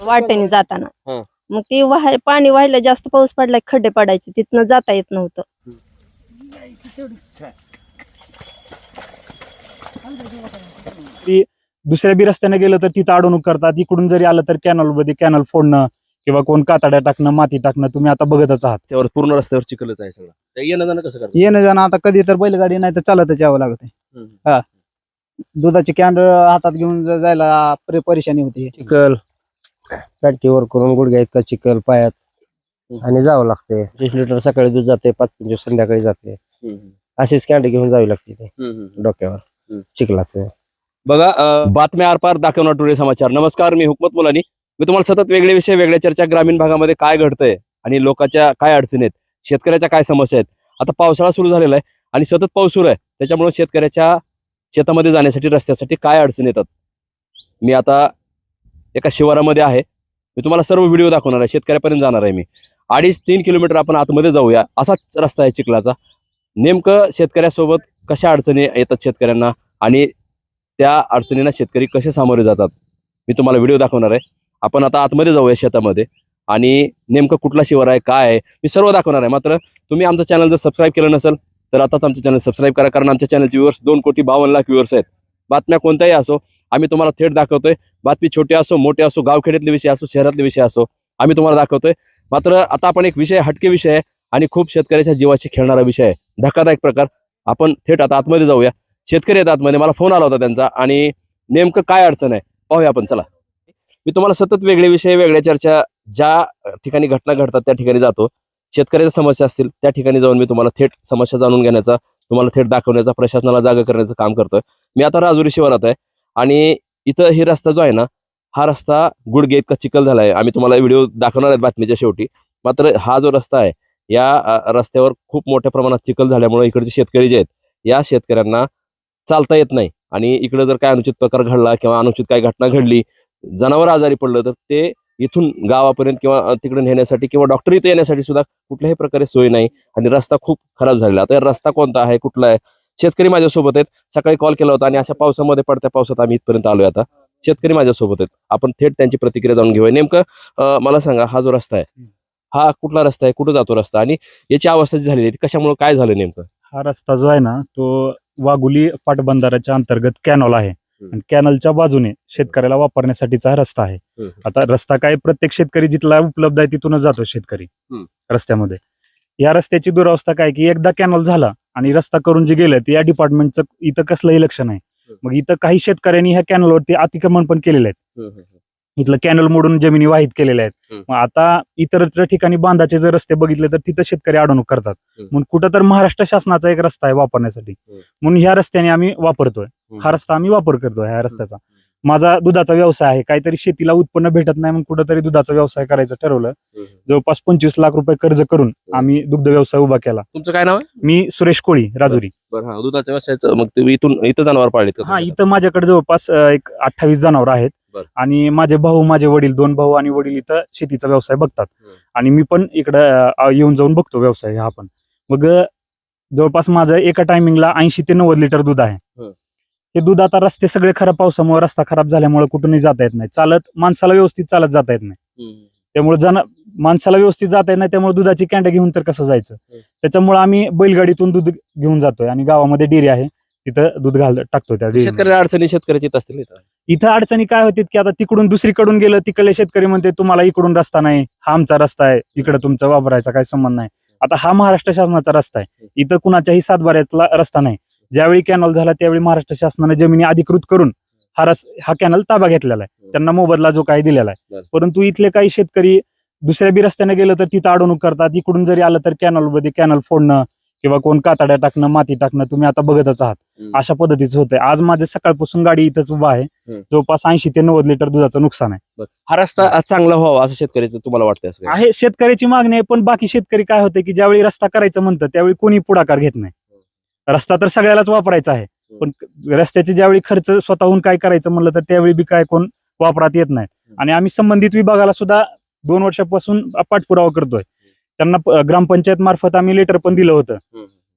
वाटेने जाताना. हं. मग ती वाह पाणी व्हायला जास्त पाऊस पडला की खड्डे पडायचे तिथनं जाता येत नव्हतं. ती दुसऱ्या बी रस्त्याने गेलं तर तिथं अडवणूक करतात. इकडून जरी आलं तर कॅनलमध्ये कॅनल फोडणं किंवा कोण कातड्या टाकणं माती टाकणं तुम्ही आता बघतच आहात. त्यावर पूर्ण रस्त्यावर चिखलच आहे सगळं. येणं जाणं कसं करतात? येणं जाणं आता कधी तर बैलगाडी नाही तर चालतच यावं लागते हम्म. हा. दुधाची कॅन्ड हातात घेऊन ज- जायला परे- परेशानी होती. चिखल पॅटीवर करून गुडघ्या इतका चिखल पायात. आणि जावं लागते. तीस लिटर सकाळी दूध जाते पाच पंचवीस संध्याकाळी जाते. अशीच कॅन्ड घेऊन जावी लागते ते. डोक्यावर. चिखलाचं. बघा अं, बातम्या आरपार दाखवणार टुडे समाचार. नमस्कार मी हुकमत मुलानी. मी तुम्हाला सतत वेगळे विषय वेगळ्या चर्चा ग्रामीण भागामध्ये काय घडतंय आणि लोकांच्या काय अडचणी आहेत शेतकऱ्याच्या काय समस्या आहेत. आता पावसाळा सुरू झालेला आहे. आणि सतत पाऊस सुरू आहे. त्याच्यामुळे शेतकऱ्याच्या शेतामध्ये जाण्यासाठी रस्त्यासाठी काय अडचण येतात? मी आता एका शिवारामध्ये आहे. मी तुम्हाला सर्व व्हिडिओ दाखवणार आहे. शेतकऱ्यापर्यंत जाणार आहे मी. अडीच तीन किलोमीटर आपण आतमध्ये जाऊया. असाच रस्ता आहे चिखलाचा. नेमकं शेतकऱ्यासोबत कशा अडचणी येतात शेतकऱ्यांना? आणि त्या अडचणींना शेतकरी कसे सामोरे जातात? मी तुम्हाला व्हिडिओ दाखवणार आहे. आपण आता आतमध्ये जाऊया शेतामध्ये. आणि नेमकं कुठला शिवार आहे काय आहे मी सर्व दाखवणार आहे. मात्र तुम्ही आमचं चॅनल जर सबस्क्राईब केलं नसेल तर आताच आमचे चॅनल सबस्क्राईब करा कारण आमच्या चॅनलचे व्ह्यूअर्स दोन कोटी बावन्न लाख व्ह्यूअर्स आहेत. बातम्या कोणत्याही असो आम्ही तुम्हाला थेट दाखवतोय. बातमी छोटी असो मोठे असो गावखेड्यातले विषय असो शहरातले विषय असो आम्ही तुम्हाला दाखवतोय. मात्र आता आपण एक विषय हटके विषय आहे आणि खूप शेतकऱ्याच्या जीवाशी खेळणारा विषय आहे. धक्कादायक प्रकार. आपण थेट आता आतमध्ये जाऊया. शेतकरी आहेत आतमध्ये. मला फोन आला होता त्यांचा आणि नेमकं काय अडचण आहे? पाहूया आपण. चला. मी तुम्हाला सतत वेगळे विषय वेगळ्या चर्चा ज्या ठिकाणी घटना घडतात त्या ठिकाणी जातो. शेतकऱ्याच्या समस्या असतील त्या ठिकाणी जाऊन मी तुम्हाला थेट समस्या जाणून घेण्याचा तुम्हाला थेट दाखवण्याचा प्रशासनाला जागा करण्याचं काम करतोय. मी आता राजुरी शिवारात आहे आणि इथं हे रस्ता जो आहे ना हा रस्ता गुडगे इतका चिखल झाला आहे आम्ही तुम्हाला व्हिडिओ दाखवणार आहेत बातमीच्या शेवटी. मात्र हा जो रस्ता आहे या रस्त्यावर खूप मोठ्या प्रमाणात चिखल झाल्यामुळे इकडचे शेतकरी जे आहेत या शेतकऱ्यांना चालता येत नाही. आणि इकडे जर काय अनुचित प्रकार घडला किंवा अनुचित काय घटना घडली जनावर आजारी पडलं तर ते इथून गावापर्यंत किंवा तिकडे नेण्यासाठी किंवा डॉक्टर इथे येण्यासाठी सुद्धा कुठल्याही प्रकारे सोय नाही आणि रस्ता खूप खराब झालेला. आता रस्ता कोणता आहे कुठला आहे? शेतकरी माझ्यासोबत आहेत. सकाळी कॉल केला होता आणि अशा पावसामध्ये पडत्या पावसात आम्ही इथपर्यंत आलोय आता. शेतकरी माझ्यासोबत आहेत. आपण थेट त्यांची प्रतिक्रिया जाणून घेऊया. नेमकं मला सांगा हा जो रस्ता आहे हा कुठला रस्ता आहे कुठं जातो रस्ता? आणि याची अवस्था जी झालेली कशामुळे काय झालं नेमकं? हा रस्ता जो आहे ना तो वाघुली पाटबंधाराच्या अंतर्गत कॅनॉल आहे. आणि कॅनलच्या बाजूने शेतकऱ्याला वापरण्यासाठीचा रस्ता आहे. आता रस्ता काय? प्रत्येक शेतकरी जिथला उपलब्ध आहे तिथूनच जातो शेतकरी. रस्त्यामध्ये. या रस्त्याची दुरावस्था काय? की एकदा कॅनॉल झाला आणि रस्ता करून जे गेलं ते या डिपार्टमेंटचं इथं कसलंही लक्ष नाही. मग इथं काही शेतकऱ्यांनी ह्या कॅनॉलवरती अतिक्रमण पण केलेलं आहे. इथलं कॅनल मोडून जमिनी वाहित केलेल्या आहेत. मग आता इतरत्र ठिकाणी बांधाचे जर रस्ते बघितले तर तिथं शेतकरी अडवणूक करतात. म्हणून कुठं तर महाराष्ट्र शासनाचा एक रस्ता आहे वापरण्यासाठी. म्हणून ह्या रस्त्याने आम्ही वापरतोय. हा रस्ता आम्ही वापर करतोय ह्या रस्त्याचा. माझा दुधाचा व्यवसाय आहे. काहीतरी शेतीला उत्पन्न भेटत नाही म्हणून कुठंतरी दुधाचा व्यवसाय करायचं ठरवलं. जवळपास पंचवीस लाख रुपये कर्ज करून आम्ही दुग्ध व्यवसाय उभा केला. तुमचं काय नाव आहे? मी सुरेश कोळी राजुरी. हा दुधाच्या व्यवसायाचं मग इथून इथं जनावर पाळलेत का हा? इथं माझ्याकडे जवळपास एक अठ्ठावीस जनावर आहेत. आणि माझे भाऊ माझे वडील दोन भाऊ आणि वडील इथं शेतीचा व्यवसाय बघतात. आणि मी पण इकडं येऊन जाऊन बघतो व्यवसाय हा पण मग जवळपास माझं एका टायमिंगला ऐंशी ते नव्वद लिटर दूध आहे. हे दूध आता रस्ते सगळे खराब पावसामुळे रस्ता खराब झाल्यामुळे कुठूनही जाता येत नाही चालत माणसाला व्यवस्थित चालत जाता येत नाही. त्यामुळे जण माणसाला व्यवस्थित जाता येत नाही त्यामुळे दुधाची कॅन्ड घेऊन तर कसं जायचं. त्याच्यामुळे आम्ही बैलगाडीतून दूध घेऊन जातोय आणि गावामध्ये डेअरी आहे तिथं दूध घाल टाकतो त्या dairy मध्ये. शेतकऱ्याला अडचणी शेतकऱ्याची येत असतील इथं. इथं अडचणी काय होतील की आता तिकडून दुसरीकडून गेलं तिकडले शेतकरी म्हणते तुम्हाला इकडून रस्ता नाही हा आमचा रस्ता आहे इकडे तुमचा वापरायचा काही संबंध नाही आता हा महाराष्ट्र शासनाचा रस्ता आहे इथं कुणाच्याही सातबाऱ्यातला रस्ता नाही ज्यावेळी कॅनॉल झाला त्यावेळी महाराष्ट्र शासनाने जमिनी अधिकृत करून हा रस हा कॅनल ताबा घेतलेला आहे त्यांना मोबदला जो काही दिलेला आहे बरं. परंतु इथले काही शेतकरी दुसऱ्या बी रस्त्याने गेलं तर तिथं अडवणूक करतात इकडून जरी आलं तर कॅनॉलमध्ये कॅनल फोडणं किंवा कोण कातड्या टाकणं माती टाकणं तुम्ही आता बघतच आहात. अशा पद्धतीचं होतंय. आज माझे सकाळपासून गाडी इथंच उभा आहे. जवळपास ऐंशी ते नव्वद लिटर दुधाचं नुकसान आहे. हा रस्ता चांगला व्हावा असं शेतकऱ्याचं तुम्हाला काही? आहे शेतकऱ्याची मागणी आहे पण बाकी शेतकरी काय होते की ज्यावेळी रस्ता करायचं म्हणतं त्यावेळी कोणी पुढाकार घेत नाही. रस्ता तर सगळ्यालाच वापरायचा आहे. पण रस्त्याचे ज्यावेळी खर्च स्वतःहून काय करायचं म्हणलं तर त्यावेळी बी काय कोण वापरात येत नाही. आणि आम्ही संबंधित विभागाला सुद्धा दोन वर्षापासून पाठपुरावा करतोय. त्यांना ग्रामपंचायत मार्फत आम्ही लेटर पण दिलं होतं.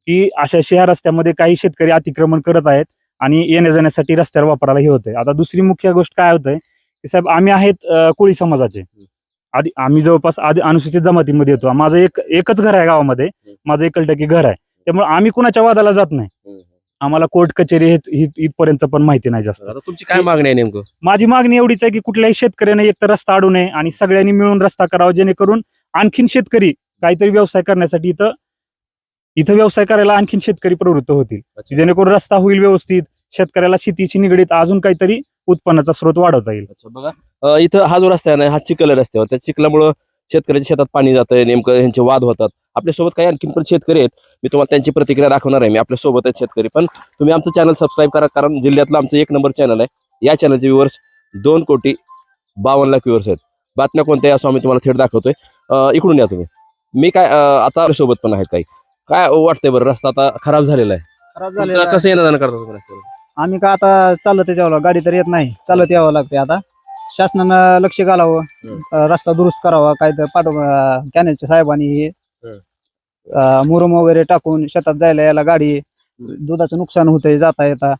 की अशा शहर रस्त्यामध्ये काही शेतकरी अतिक्रमण करत आहेत आणि येण्या जाण्यासाठी रस्त्यावर वापरायला हे होतंय. आता दुसरी मुख्य गोष्ट काय होतंय की साहेब आम्ही आहेत कोळी समाजाचे. आधी आम्ही जवळपास आधी अनुसूचित जमातीमध्ये येतो. माझं एक एकच घर आहे गावामध्ये. माझं एकल टक्के घर आहे. त्यामुळे आम्ही कुणाच्या वादाला जात नाही. आम्हाला कोर्ट कचेरी इथपर्यंत पण माहिती नाही जास्त. तुमची काय मागणी आहे नेमकं? माझी मागणी एवढीच आहे की कुठल्याही शेतकऱ्याने एकतर रस्ता अडू नये आणि सगळ्यांनी मिळून रस्ता करावा जेणेकरून आणखीन शेतकरी काहीतरी व्यवसाय करण्यासाठी इथं इथं व्यवसाय करायला आणखीन शेतकरी प्रवृत्त होतील. जेणेकरून रस्ता होईल व्यवस्थित शेतकऱ्याला शेतीशी निगडीत अजून काहीतरी उत्पन्नाचा स्रोत वाढवता येईल. बघा. इथं हा जो रस्ता आहे ना हा चिखल रस्त्यावर. त्या चिखलामुळं शेतकऱ्याच्या शेतात पाणी जातंय नेमकं यांचे वाद होतात. आपल्यासोबत काही आणखीन पण शेतकरी आहेत. मी तुम्हाला त्यांची प्रतिक्रिया दाखवणार आहे. मी आपल्यासोबत आहेत शेतकरी. पण तुम्ही आमचं चॅनल सबस्क्राईब करा कारण जिल्ह्यातलं आमचं एक नंबर चॅनल आहे. या चॅनलचे व्ह्युअर्स दोन कोटी बावन्न लाख व्ह्युअर्स आहेत. बातम्या कोणत्याही असो आम्ही तुम्हाला थेट दाखवतोय. इकडून या तुम्ही. मी काय अं, आता आपल्यासोबत पण आहेत काही काय वाटतंय बरं रस्ता आता खराब झालेला आहे खराब तुमचं झालेला कसं येणं जाणं करता तुम्ही रस्त्यावर? आम्ही का आता चालत यावं गाडी तर येत नाही चालत यावं लागते आता शासनानं लक्ष घालावं हम्म. अं, रस्ता दुरुस्त करावा काय तर पाठव अं, कॅनेलच्या साहेबांनी हे हम्म. अं, मुरुम वगैरे टाकून शेतात जायला यायला गाडी दुधाचं नुकसान होतंय जाता येता.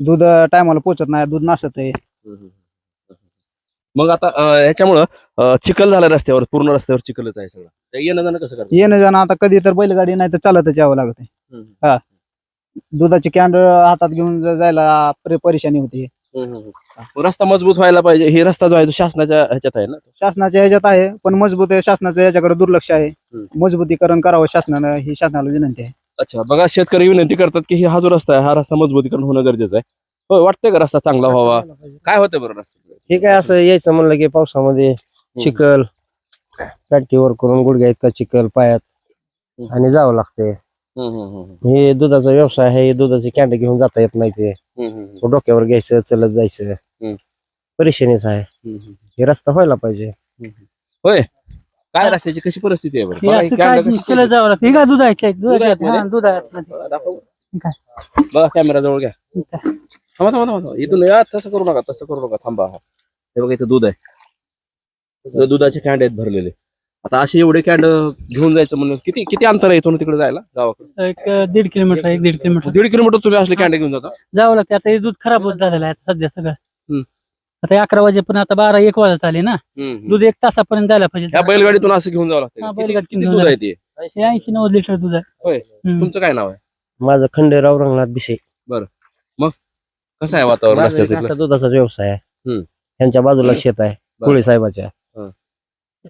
दूध टायमाला पोचत नाही दूध नासत आहे मग आता ह्याच्यामुळं चिखल झाला रस्त्यावर पूर्ण रस्त्यावर चिखलच आहे सगळं. येणं जाणं कसं करतात? येणं जाणं आता कधी तर बैलगाडी नाही तर चालतच यावं लागत. हा. दुधाची कॅन्ड हातात घेऊन ज- जायला परे- परेशानी होती. रस्ता मजबूत व्हायला पाहिजे हे रस्ता जो आहे तो शासनाच्या ह्याच्यात आहे ना? शासनाच्या ह्याच्यात आहे पण मजबूत आहे शासनाचं याच्याकडे दुर्लक्ष आहे. हम्म. मजबूतीकरण करावं शासनानं ही शासनाला विनंती आहे. अच्छा बघा शेतकरी विनंती करतात की हा जो रस्ता आहे हा रस्ता मजबूतीकरण होणं गरजेचं आहे. हो वाटतंय का रस्ता चांगला व्हावा? काय होतंय बरं रस्ता हे काय असं यायचं म्हणलं की पावसामध्ये चिखल पॅटीवर करून गुडघ्या इतका चिखल पायात आणि जावं लागते हे दुधाचा व्यवसाय आहे हे दुधाचे कॅन्ड घेऊन जाता येत नाही ते. डोक्यावर घ्यायचं चलत जायचं. परेशानीच आहे. हे रस्ता व्हायला पाहिजे. होय. काय रस्त्याची कशी परिस्थिती आहे बरं? हे बघा, असं काय कॅमेरा कशी- चलत जावं लागतं. हे काय दूध आहे? काय दूध दूध आहे. आहे आतमध्ये? हा, दूध आहे आतमध्ये. दाखव. काय? बघा कॅमेरा जवळ घ्या? थांबा थांबा थांबा थांबा. इथून या तसं करू नका तसं करू नका. थांबा हे. बघा इथं दूध आहे. दुधाचे कॅन्ड आहेत भरलेले. आता असे एवढे कॅन्ड घेऊन जायचं म्हणून किती किती अंतर आहे इथून तिकडे जायला गावाकडे? एक दीड किलोमीटर एक दीड किलोमीटर. दीड किलोमीटर तुम्ही असले कॅन्ड घेऊन जाता? जावं लागतं. आता हे दूध खराब होत झालेलं आहे आता सध्या सगळं. आता हे अकरा वाजेपर्यंत आता बारा एक वाजत आले ना? दूध एक तासापर्यंत जायला पाहिजे. या बैलगाडीतून असं घेऊन जावं लागतं. हा, घेऊन दूध आहे ते? हे ऐंशी नव्वद लिटर दूध आहे. तुमचं काय नाव आहे? माझं खंडेराव रंगनाथ बिशे कसं आहे वातावरण माझा रस्त्याचं एक इकडं? असा दुधाचा व्यवसाय आहे हम्म. यांच्या बाजूला शेत आहे बरं. कोळी साहेबाच्या हं.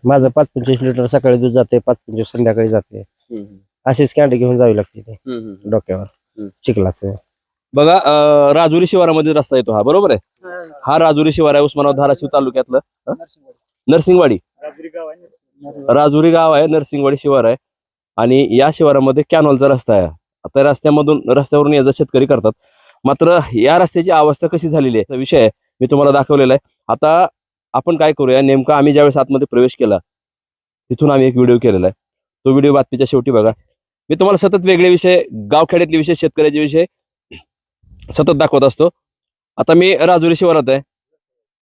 माझं पाच पंचवीस लिटर सकाळी दूध जाते पाच पंचवीस संध्याकाळी जाते हम्म, अशीच कॅन्ड घेऊन जावी लागते ते हम्म, हम्म. डोक्यावर हम्म. चिखलाचं बघा अं, राजुरी शिवारामध्ये रस्ता येतो हा बरोबर आहे हा राजुरी शिवार आहे उस्मानाबाद धाराशिव तालुक्यातलं हं? नरसिंगवाडी राजुरी गाव आहे नरसिंगवाडी शिवार आहे आणि या शिवारामध्ये कॅनॉलचा रस्ता आहे आता रस्त्यामधून रस्त्यावरून याचा शेतकरी करतात मात्र या रस्त्याची अवस्था कशी झालेली आहे? विषय मी तुम्हाला दाखवलेला आहे. आता आपण काय करूया? नेमका आम्ही ज्यावेळेस आतमध्ये प्रवेश केला तिथून आम्ही एक व्हिडिओ केलेला आहे. तो व्हिडिओ बातमीच्या शेवटी बघा. मी तुम्हाला सतत वेगळे विषय गावखेड्यातले विषय शेतकऱ्याचे विषय सतत दाखवत असतो. आता मी राजुरी शिवारात आहे.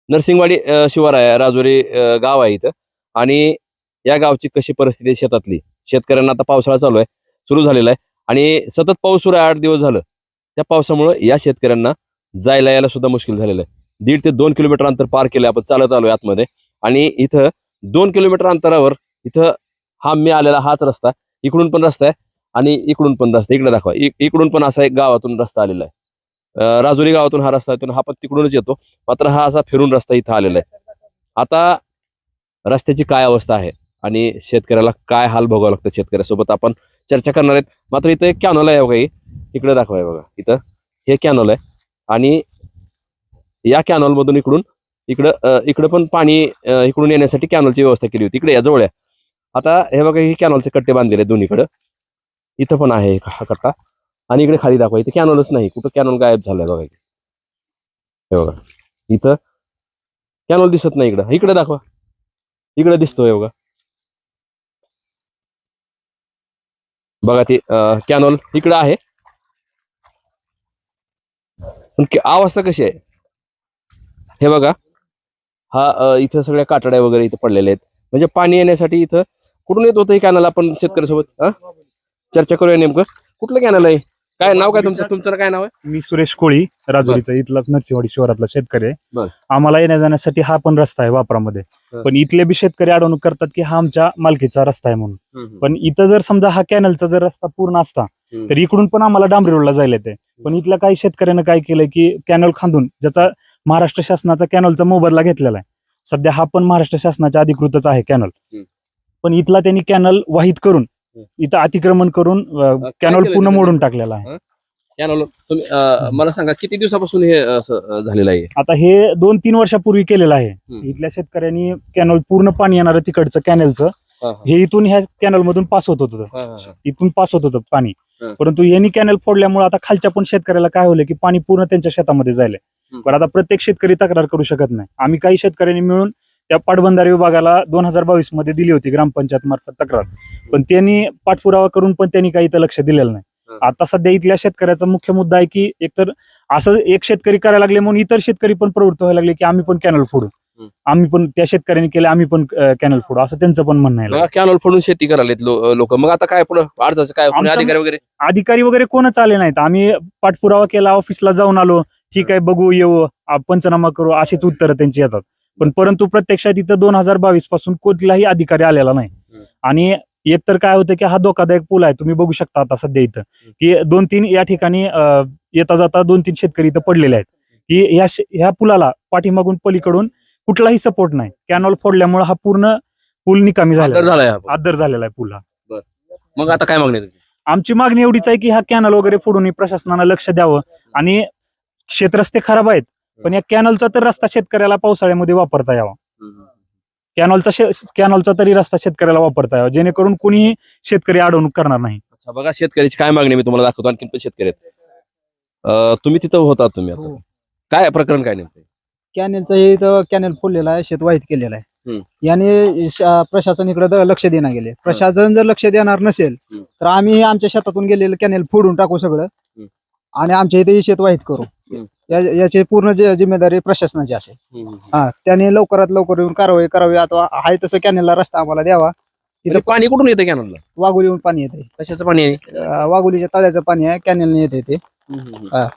नरसिंगवाडी शिवार आहे. राजुरी गाव आहे इथं. आणि या गावची कशी परिस्थिती आहे शेतातली? शेतकऱ्यांना आता पावसाळा चालू आहे सुरू झालेला आहे. आणि सतत पाऊस सुरू आहे आठ दिवस झालं. त्या पावसामुळे या शेतकऱ्यांना जायला यायला सुद्धा मुश्किल झालेलं आहे. दीड ते दोन किलोमीटर अंतर पार केलं आपण चालत आलोय आतमध्ये. आणि इथं दोन किलोमीटर अंतरावर इथं हा मी आलेला हाच रस्ता इकडून पण रस्ता आहे आणि इकडून पण रस्ता इकडे दाखवा इकडून पण असा एक गावातून रस्ता आलेला आहे. राजुरी गावातून हा रस्ता येतो हा पण तिकडूनच येतो. मात्र हा असा फिरून रस्ता इथं आलेला आहे. आता रस्त्याची काय अवस्था आहे आणि शेतकऱ्याला काय हाल भोगावं लागतं शेतकऱ्यासोबत आपण चर्चा करणार आहेत. मात्र इथं एक कॅनॉल आहे बघा इकडे दाखवाय बघा. इथं हे कॅनॉल आहे. आणि या कॅनॉल मधून इकडून इकडं इकडं पण पाणी इकडून येण्यासाठी कॅनॉलची व्यवस्था केली होती. इकडे या जवळ आहे आता हे बघा हे कॅनॉलचे कट्टे बांधलेले आहेत दोन्हीकडं. इथं पण आहे हा कट्टा. आणि इकडे खाली दाखवा. इथे कॅनॉलच नाही. कुठं कॅनॉल गायब झालाय बघा हे बघा. इथं कॅनॉल दिसत नाही इकडं. इकडे दाखवा. इकडे दिसतोय बघा. बघा ते कॅनॉल इकडं आहे. पण अवस्था कशी आहे? हे बघा. हा इथं सगळ्या काटाड्या वगैरे इथं पडलेल्या आहेत. म्हणजे पाणी येण्यासाठी इथं कुठून येत होतं हे कॅनल आपण शेतकऱ्यासोबत चर्चा करूया नेमकं. कुठलं कॅनल आहे? काय नाव काय तुमचं? तुमचं काय नाव आहे? मी सुरेश कोळी राजुरीचा. इथलाच नरसिंहवाडी शहरातला शेतकरी आहे. बर. आम्हाला येण्या जाण्यासाठी हा पण रस्ता आहे वापरामध्ये. बर. पण इथले बी शेतकरी अडवणूक करतात की हा आमच्या मालकीचा रस्ता आहे म्हणून. पण इथं जर समजा हा कॅनलचा जर रस्ता पूर्ण असता हम्म. तर इकडून पण आम्हाला डांबरी रोडला जायला येते पण इथल्या काही शेतकऱ्यांना काय केलंय की कॅनल खांदून ज्याचा महाराष्ट्र शासनाचा कॅनलचा मोबदला घेतलेला आहे. सध्या हा पण महाराष्ट्र शासनाच्या अधिकृतच आहे कॅनल. हम्म. पण इथला त्यांनी कॅनल वाहित करून इथं अतिक्रमण करून कॅनल त्यांनी? मोडून टाकलेला आहे तुम्ही अं, मला सांगा किती दिवसापासून हे असं झालेलं आहे आता हे दोन तीन वर्षापूर्वी केलेलं आहे. इथल्या शेतकऱ्यांनी कॅनल पूर्ण पाणी येणारं तिकडचं कॅनलचं हा, हा. हे इथून ह्या कॅनल मधून पास होत होतं हा, हा, हा. इथून पास होत होतं पाणी हं. परंतु यांनी कॅनल फोडल्यामुळे आता खालच्या पण शेतकऱ्याला काय होलं की पाणी पूर्ण त्यांच्या शेतामध्ये जायलंय हं. पण आता प्रत्येक शेतकरी तक्रार करू शकत नाही आम्ही काही शेतकऱ्यांनी मिळून त्या पाटबंधारे विभागाला दोन हजार बावीसमध्ये दिली होती ग्रामपंचायत मार्फत तक्रार. पण त्यांनी पाठपुरावा करून पण त्यांनी काही इथं लक्ष दिलेलं नाही. आता सध्या इथल्या शेतकऱ्याचा मुख्य मुद्दा आहे की एकतर असं एक शेतकरी करायला लागले म्हणून इतर शेतकरी पण प्रवृत्त व्हायला लागले की आम्ही पण कॅनल फोडू. आम्ही पण त्या शेतकऱ्यांनी केलं आम्ही पण कॅनल फोडू. असं त्यांचं पण म्हणणं आहे. कॅनॉल फोडून शेती करायला लोक. मग आता काय पुढं? अर्जाचं काय? अधिकारी वगैरे? अधिकारी वगैरे कोणच आले नाहीत. आम्ही पाठपुरावा केला ऑफिसला जाऊन आलो. ठीक आहे बघू येऊ पंचनामा करू अशीच उत्तरं त्यांची येतात. पण परंतु प्रत्यक्षात इथं दोन हजार बावीसपासून कुठलाही अधिकारी आलेला नाही. आणि एक तर काय होतं की हा धोकादायक पूल आहे तुम्ही बघू शकता आता सध्या इथं. की दोन तीन या ठिकाणी येता जाता दोन तीन शेतकरी इथं पडलेले आहेत. की ह्या ह्या पुलाला पाठीमागून पलीकडून कुठलाही सपोर्ट नाही. कॅनॉल फोडल्यामुळे हा पूर्ण पूल निकामी झाला. आदर झालेला आहे पूल हा. मग आता काय मागणी? आमची मागणी एवढीच आहे की हा कॅनल वगैरे फोडून प्रशासनानं लक्ष द्यावं. आणि शेतरस्ते खराब आहेत. पण या कॅनलचा तर रस्ता शेतकऱ्याला पावसाळ्यामध्ये वापरता यावा. कॅनलचा कॅनलचा तरी रस्ता शेतकऱ्याला वापरता यावा जेणेकरून कुणीही शेतकरी अडवणूक करणार नाही. अच्छा बघा शेतकऱ्याची काय मागणी मी तुम्हाला दाखवतो आणखी पण शेतकरी आहेत. अं, तुम्ही तिथं होता तुम्ही आता. हो. काय प्रकरण काय नेमकं? कॅनेलचं हे इथं कॅनेल फोडलेला आहे शेत वाहित केलेला आहे. हम्म. याने श- प्रशासन इकडे द- लक्ष देणार गेले. प्रशासन जर लक्ष देणार नसेल हम्म. तर आम्ही आमच्या शेतातून गेलेलं कॅनेल फोडून टाकू सगळं. आणि आमच्या इथे ही शेत वाहित करू. या- याची पूर्ण जि- जिम्मेदारी प्रशासनाची असेल. हा त्याने लवकरात लवकर येऊन कारवाई करावी. आता आहे तसं कॅनेलला रस्ता आम्हाला द्यावा. म्हणजे पाणी कुठून येतं कॅनलला? वाघोलीहून पाणी येते कशाचं पाणी आहे? वाघोलीच्या तळ्याचं पाणी आहे. कॅनेलने येते ते. हा.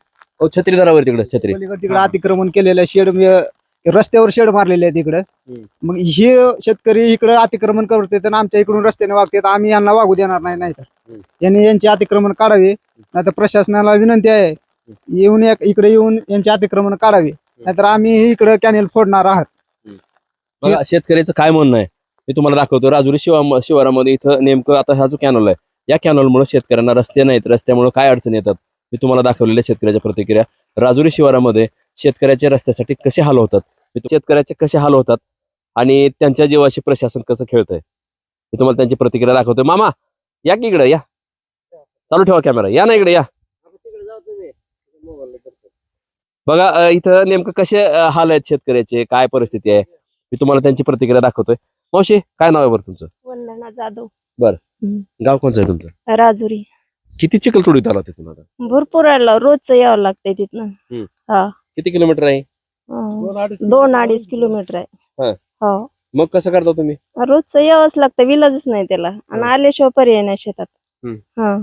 छत्री धरावर तिकडे छत्री. पलीकडे तिकडे अतिक्रमण केलेलं आहे. शेड म्हणजे रस्त्यावर शेड मारलेले आहे तिकडे. हम्म. मग हे शेतकरी इकडे अतिक्रमण करते आणि आमच्या इकडून रस्त्याने वागतात. आम्ही यांना वागू देणार नाही नाहीतर हम्म. यांनी यांचे अतिक्रमण काढावे. नाहीतर प्रशासनाला विनंती आहे. येऊन एक- इकडे येऊन यांचे अतिक्रमण काढावे. नाहीतर आम्ही इकडे कॅनेल फोडणार आहात. बघा शेतकऱ्याचं काय म्हणणं आहे? मी तुम्हाला दाखवतो. राजुरी शिवा शिवारामध्ये इथं नेमकं आता हा जो कॅनल आहे या कॅनलमुळे शेतकऱ्यांना रस्ते नाहीत. रस्त्यामुळे काय अडचणी येतात? मी तुम्हाला दाखवलेल्या शेतकऱ्याच्या प्रतिक्रिया. राजुरी शिवारामध्ये शेतकऱ्याच्या रस्त्यासाठी कसे हाल होतात? मी तु- शेतकऱ्याचे कसे हाल होतात? आणि त्यांच्या जीवाशी प्रशासन कसं खेळतंय? मी तुम्हाला त्यांची प्रतिक्रिया दाखवतोय. मामा या की इकडे या? चालू ठेवा कॅमेरा या ना इकडे या. बघा इथं नेमकं कसे हाल आहेत शेतकऱ्याचे? काय परिस्थिती आहे? मी तुम्हाला त्यांची प्रतिक्रिया दाखवतोय. मावशी काय नाव आहे बरं तुमचं? वंदना जाधव. गाव कोणचं आहे तुमचं? राजुरी. किती चिखल तोडीत आला तिथून आता? भरपूर आला. रोजचं यावं लागतंय तिथनं. किती किलोमीटर आहे? दोन अडीच किलोमीटर. हा. आहे. हो. मग कसं करता तुम्ही? रोजचं यावंच लागतं. विलाजच नाही त्याला. आणि आल्याशिवाय पर्याय नाही शेतात. हा.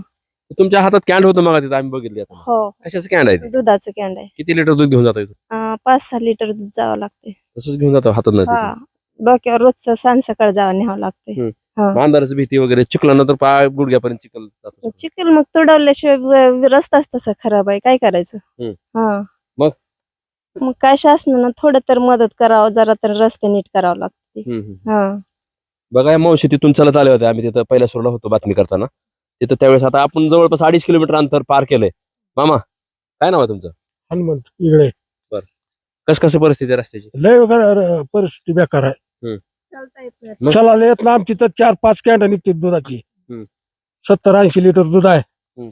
तुमच्या हातात कॅन्ड होतं मग तिथं आम्ही बघितले आता. हो. कशाचं कॅन्ड आहे ते? दुधाचं कॅन्ड आहे. किती लिटर दूध घेऊन जातो अं, पाच सहा लिटर दूध जावं लागते तसंच घेऊन जातो हातात हा. डोक्यावर रोजचं सांज सकाळ जावं न्यावं लागते अंधाराची भीती वगैरे चिखल्यानंतर पाय गुडघ्यापर्यंत चिखल जातो चिखल मग तुडवल्याशिवाय व- रस्ताच तसा खराब आहे. काय करायचं? हम्म. हा. मग? मग काय शासनानं थोडं तर मदत करावं जरा तर रस्ते नीट करावं लागते हम्म, हम्म. हा. बघा या मावशी तिथून चालत आले होते. आम्ही तिथं पहिल्या सोडला होतो बातमी करताना. तिथं त्यावेळेस आता आपण जवळपास अडीच किलोमीटर अंतर पार केलंय. मामा काय नाव आहे तुमचं? हनुमंत इकडे कस कसं परिस्थिती आहे रस्त्याची? लय वगैरे परिस्थिती बेकार आहे. चालता येत नाही. मग? चला येत ना आमची तर चार पाच कॅन्ड निघते दुधाची. हम्म. सत्तर ऐंशी लिटर दूध आहे. हम्म.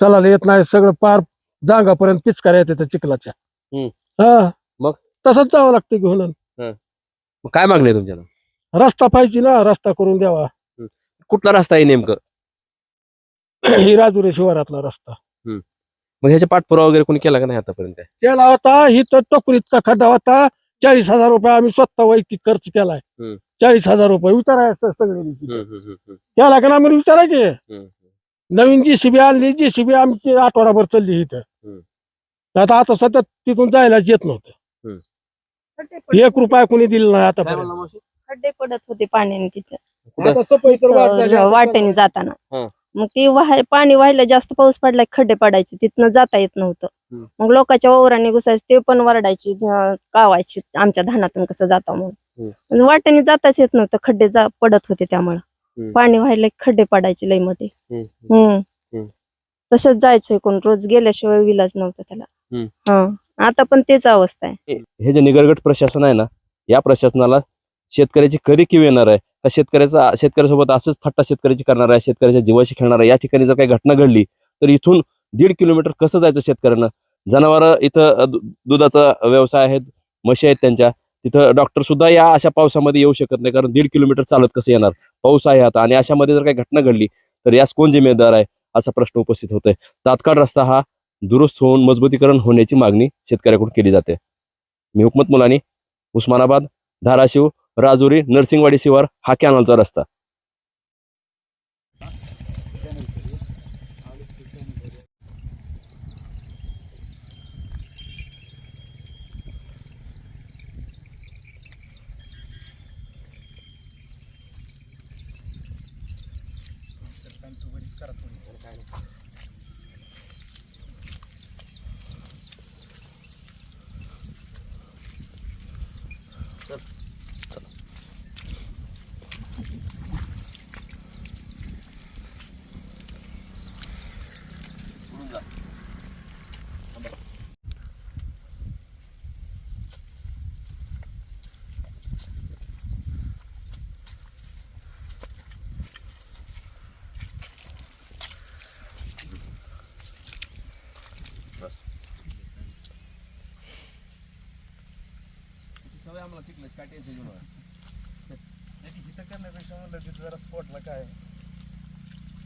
चला येत नाही सगळं पार जांगापर्यंत पिचकाऱ्या येते त्या चिखलाच्या. हम्म. हा. मग? तसंच जावं लागतं घेऊन मग काय मागणी आहे तुमच्याला रस्ता पाहिजे ना रस्ता करून द्यावा. कुठला रस्ता आहे नेमकं? ही राजुरी शिवारातला रस्ता मग ह्याच्या पाठपुरावा वगैरे कोणी केला का नाही आतापर्यंत काय केला होता ही तर टोकरीत का खड्डा होता चाळीस हजार रुपये आम्ही स्वतः वैयक्तिक खर्च केलाय हम्म. चाळीस हजार रुपये विचाराय सगळे हम्म, हम्म, हम्म, हम्म, केला का ना आम्ही विचारा की हम्म. नवीन जीसीबी आणली जीसीबी आमची आठवडाभर चालली इथं हम्म. आता आता सतत तिथून जायलाच येत नव्हतं खड्डे पडत एक रुपया कोणी दिला नाही काय आता म्हणला मावशी? खड्डे पडत होते पाण्याने तिथे कुठं? तर. तर वाटेने जाताना हं. मग ती वाहाय पाणी व्हायला जास्त पाऊस पडला की खड्डे पडायचे. तिथनं जाता येत नव्हतं. मग लोकांच्या वावरांनी घुसायचे ते पण वरडायची कावायची आमच्या धानातून कसं जाता म्हणून. वाटेने जाताच येत नव्हतं खड्डे जा पडत होते त्यामुळं. पाणी व्हायला खड्डे पडायचे लई मोठे. हम्म. तसंच जायचंय कोण रोज गेल्याशिवाय विलाज नव्हता त्याला. हं. हा. आता पण तेच अवस्था आहे. हे जे निगरगट प्रशासन आहे ना या प्रशासनाला शेतकऱ्याची कधी किव येणार आहे? का शेतकऱ्याचा शेतकऱ्यासोबत असंच थट्टा शेतकऱ्याची करणार आहे शेतकऱ्याच्या जीवाशी खेळणार आहे. या ठिकाणी जर काही घटना घडली तर इथून दीड किलोमीटर कसं जायचं शेतकऱ्यांना? जनावर इथं दुधाचा व्यवसाय आहेत म्हशी आहेत त्यांच्या. तिथं डॉक्टर सुद्धा या अशा पावसामध्ये येऊ शकत नाही कारण दीड किलोमीटर चालत कसं येणार? पाऊस आहे आता आणि अशामध्ये जर काही घटना घडली तर यास कोण जिम्मेदार आहे? असा प्रश्न उपस्थित होतोय. तात्काळ रस्ता हा दुरुस्त होऊन मजबूतीकरण होण्याची मागणी शेतकऱ्याकडून केली जाते. मी हुकमत मुलानी उस्मानाबाद धाराशिव राजुरी नरसिंगवाडी शिवार हा कॅनलचा रस्ता. आम्हाला चिखल काय टेन्शन घेऊन इथं करण्यापेक्षा म्हणलं तिथं जरा स्पॉटला काय?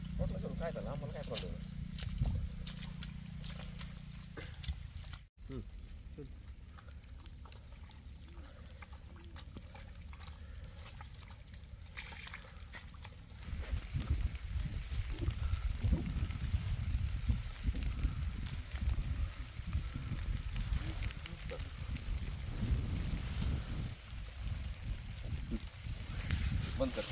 स्पॉटला करू. काय झालं? आम्हाला काय प्रॉब्लेम बंद कर.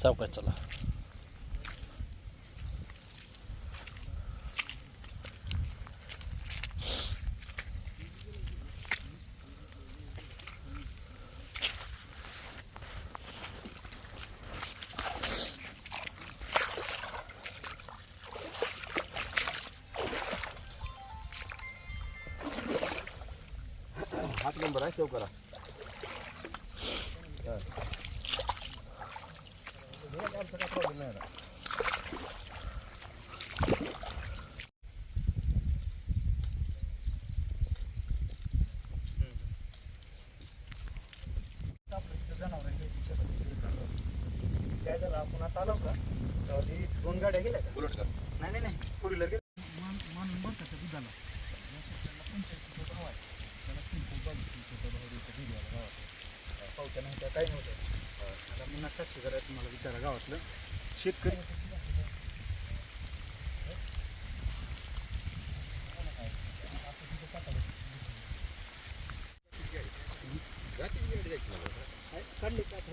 चौकात चला. नंबर आहे सेव्ह करा. काय झालं आपण आता आलो का दोन गाड्या गेल्या का बुलेट कर. नाही नाही नाही. फोर व्हीलर गेल्या पावत्या नव्हत्या काही नव्हतं आता पुन्हा साक्षी करा विचारा गावातलं. शेतकरी काढली का आता?